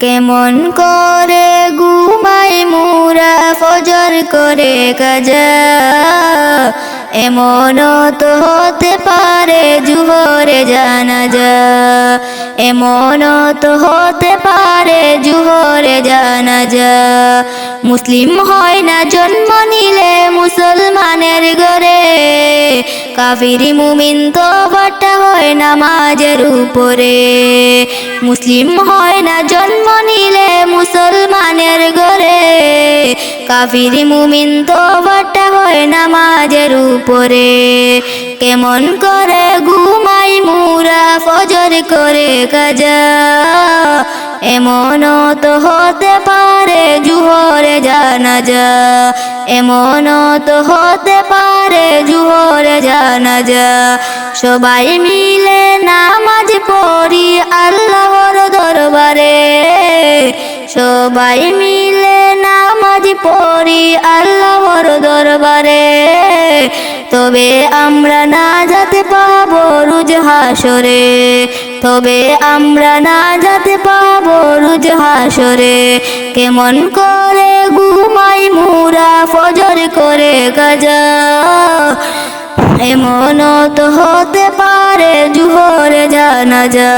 কেমন করে ঘুমাই মুরা? ফজর করে কাজা। এমন তো হতে পারে জুহরে জানা যা এমন তো হতে পারে জুহরে জানা যা মুসলিম হয় না জন্ম নিলে মুসলমানের ঘরে। কাফিরি মুমিন তো বাটা হয় নামাজের উপরে মুসলিম হয় না জন্ম নিলে মুসলমানের ঘরে। কাফিরি মুমিন তো বাটা হয় নামাজের উপরে কেমন করে ঘুমাই মুরা ফজর করে কাজা এমন তো হতে পারে জুহরে জানা যা এমনও তো হতে পারে জুহরে যা সবাই মিলে নামাজ পড়ি আল্লাহর দরবারে। সবাই মিলে নামাজ পড়ি আল্লাহর দরবারে। তবে আমরা না যাতে পাবো রুজ হাসরে। তবে আমরা না যাতে পাবো রুজ হাসরে। কেমন করে ঘুমাই মুরা ফজর করে গাজা। এমন তো হতে পারে জুহরে জানা যা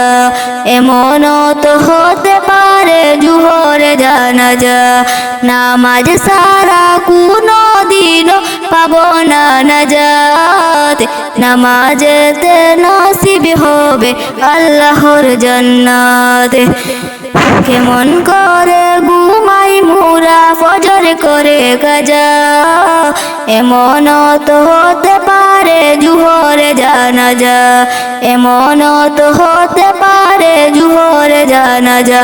এমন তো হতে পারে জুহরে জানা যা নামাজ সারা কোনো দিন পাব না নাজাত। নামাজেতে নসিব হবে আল্লাহর জান্নাত। কেমন করে ঘুমাই মুরা ফজর করে গাজা। এমন তো হতে পারে জুহরে জানা যা এমন তো হতে পারে জুহরে জানা যা